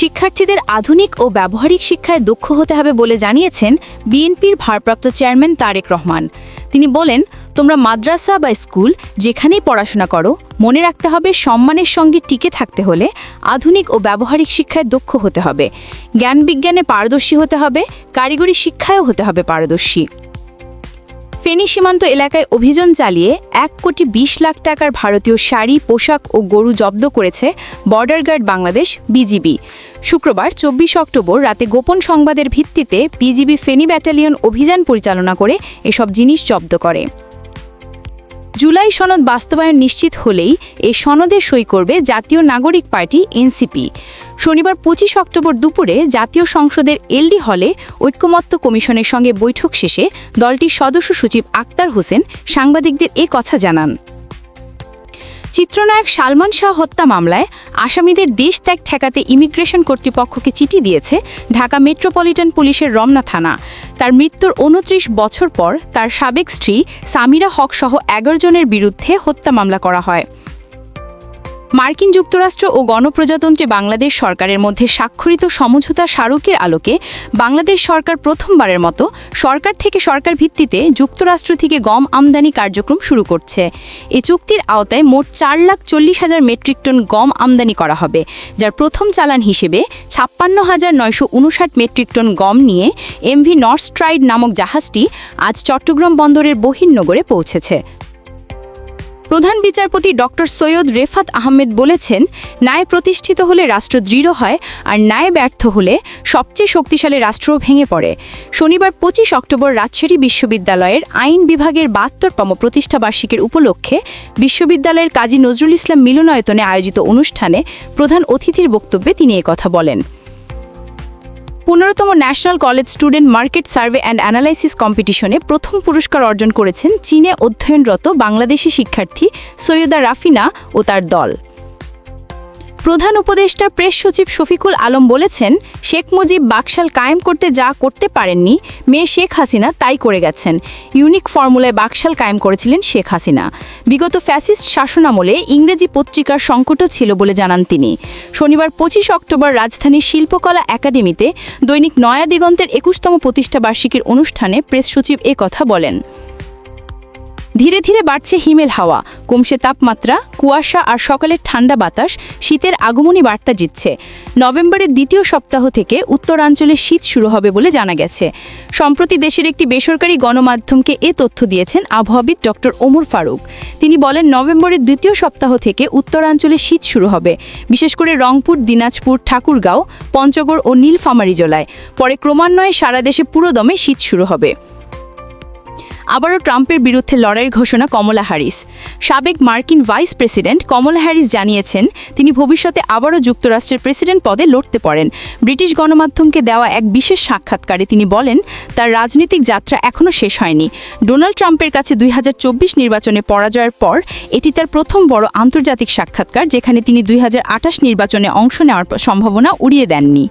শিক্ষার্থীদের আধুনিক ও ব্যবহারিক শিক্ষায় দক্ষ হতে হবে বলে জানিয়েছেন বিএনপির ভারপ্রাপ্ত চেয়ারম্যান তারেক রহমান। তিনি বলেন, তোমরা মাদ্রাসা বা স্কুল যেখানেই পড়াশোনা করো, মনে রাখতে হবে সম্মানের সঙ্গে টিকে থাকতে হলে আধুনিক ও ব্যবহারিক শিক্ষায় দক্ষ হতে হবে। জ্ঞান বিজ্ঞানে পারদর্শী হতে হবে, কারিগরি শিক্ষায়ও হতে হবে পারদর্শী। ফেনী সীমান্ত এলাকায় অভিযান চালিয়ে এক কোটি বিশ লাখ টাকার ভারতীয় শাড়ি, পোশাক ও গরু জব্দ করেছে বর্ডার গার্ড বাংলাদেশ, বিজিবি। শুক্রবার, চব্বিশ অক্টোবর রাতে গোপন সংবাদের ভিত্তিতে বিজিবি ফেনী ব্যাটালিয়ন অভিযান পরিচালনা করে এসব জিনিস জব্দ করে। জুলাই সনদ বাস্তবায়ন নিশ্চিত হলেই এ সনদে সই করবে জাতীয় নাগরিক পার্টি, এনসিপি। শনিবার পঁচিশ অক্টোবর দুপুরে জাতীয় সংসদের এলডি হলে ঐক্যমত্য কমিশনের সঙ্গে বৈঠক শেষে দলটির সদস্য সচিব আক্তার হোসেন সাংবাদিকদের এ কথা জানান। চিত্রনায়ক সালমান শাহ হত্যা মামলায় আসামিদের দেশ ত্যাগ ঠেকাতে ইমিগ্রেশন কর্তৃপক্ষকে চিঠি দিয়েছে ঢাকা মেট্রোপলিটন পুলিশের রমনা থানা। তার মৃত্যুর উনত্রিশ বছর পর তার সাবেক স্ত্রী সামিরা হক সহ এগারো জনের বিরুদ্ধে হত্যা মামলা করা হয়। মার্কিন যুক্তরাষ্ট্র ও গণপ্রজাতন্ত্রী বাংলাদেশ সরকারের মধ্যে স্বাক্ষরিত সমঝোতা স্মারকের আলোকে বাংলাদেশ সরকার প্রথমবারের মতো সরকার থেকে সরকার ভিত্তিতে যুক্তরাষ্ট্র থেকে গম আমদানি কার্যক্রম শুরু করছে। এ চুক্তির আওতায় মোট চার লাখ চল্লিশ হাজার মেট্রিক টন গম আমদানি করা হবে, যার প্রথম চালান হিসেবে ছাপ্পান্ন হাজার নয়শো উনষাট মেট্রিক টন গম নিয়ে এমভি নর্থ স্ট্রাইড নামক জাহাজটি আজ চট্টগ্রাম বন্দরের বহির্নগরে পৌঁছেছে। প্রধান বিচারপতি ডক্টর সৈয়দ রেফাত আহমেদ বলেছেন, ন্যায় প্রতিষ্ঠিত হলে রাষ্ট্র দৃঢ় হয় আর ন্যায় ব্যর্থ হলে সবচেয়ে শক্তিশালী রাষ্ট্র ভেঙে পড়ে। শনিবার পঁচিশ অক্টোবর রাজশাহী বিশ্ববিদ্যালয়ের আইন বিভাগের বাহাত্তরতম প্রতিষ্ঠাবার্ষিকীর উপলক্ষে বিশ্ববিদ্যালয়ের কাজী নজরুল ইসলাম মিলনায়তনে আয়োজিত অনুষ্ঠানে প্রধান অতিথির বক্তব্যে তিনি কথা বলেন। পনেরোতম national college student market survey and analysis কম্পিটিশনে প্রথম পুরস্কার অর্জন করেছেন চীনে অধ্যয়নরত বাংলাদেশি শিক্ষার্থী সৈয়দা রাফিনা ও তার দল। প্রধান উপদেষ্টা প্রেস সচিব শফিকুল আলম বলেছেন, শেখ মুজিব বাকশাল কায়েম করতে যা করতে পারেননি, মেয়ে শেখ হাসিনা তাই করে গেছেন। ইউনিক ফর্মুলায় বাকশাল কায়েম করেছিলেন শেখ হাসিনা। বিগত ফ্যাসিস্ট শাসনামলে ইংরেজি পত্রিকার সংকটও ছিল বলে জানান তিনি। শনিবার পঁচিশ অক্টোবর রাজধানীর শিল্পকলা একাডেমিতে দৈনিক নয়া দিগন্তের একুশতম প্রতিষ্ঠাবার্ষিকীর অনুষ্ঠানে প্রেস সচিব এ কথা বলেন। ধীরে ধীরে বাড়ছে হিমেল হাওয়া। কমছে তাপমাত্রা, কুয়াশা আর সকালের ঠান্ডা বাতাস, শীতের আগমনী বার্তা জিতছে। নভেম্বরের দ্বিতীয় সপ্তাহ থেকে উত্তরাঞ্চলে শীত শুরু হবে বলে জানা গেছে। সম্প্রতি দেশের একটি বেসরকারি গণমাধ্যমকে এ তথ্য দিয়েছেন আবহাওয়াবিদ ডক্টর ওমর ফারুক। তিনি বলেন, নভেম্বরের দ্বিতীয় সপ্তাহ থেকে উত্তরাঞ্চলে শীত শুরু হবে। বিশেষ করে রংপুর, দিনাজপুর, ঠাকুরগাঁও, পঞ্চগড় ও নীলফামারী জেলায়। পরে ক্রমান্বয়ে সারা দেশে পুরোদমে শীত শুরু হবে। আবারও ট্রাম্পের বিরুদ্ধে লড়াইয়ের ঘোষণা কমলা হ্যারিস। সাবেক মার্কিন ভাইস প্রেসিডেন্ট কমলা হ্যারিস জানিয়েছেন, তিনি ভবিষ্যতে আবারও যুক্তরাষ্ট্রের প্রেসিডেন্ট পদে লড়তে পারেন। ব্রিটিশ গণমাধ্যমকে দেওয়া এক বিশেষ সাক্ষাৎকারে তিনি বলেন, তার রাজনৈতিক যাত্রা এখনও শেষ হয়নি। ডোনাল্ড ট্রাম্পের কাছে দুই হাজার চব্বিশ নির্বাচনে পরাজয়ের পর এটি তার প্রথম বড় আন্তর্জাতিক সাক্ষাৎকার, যেখানে তিনি দুই হাজার আঠাশ নির্বাচনে অংশ নেওয়ার সম্ভাবনা উড়িয়ে দেননি।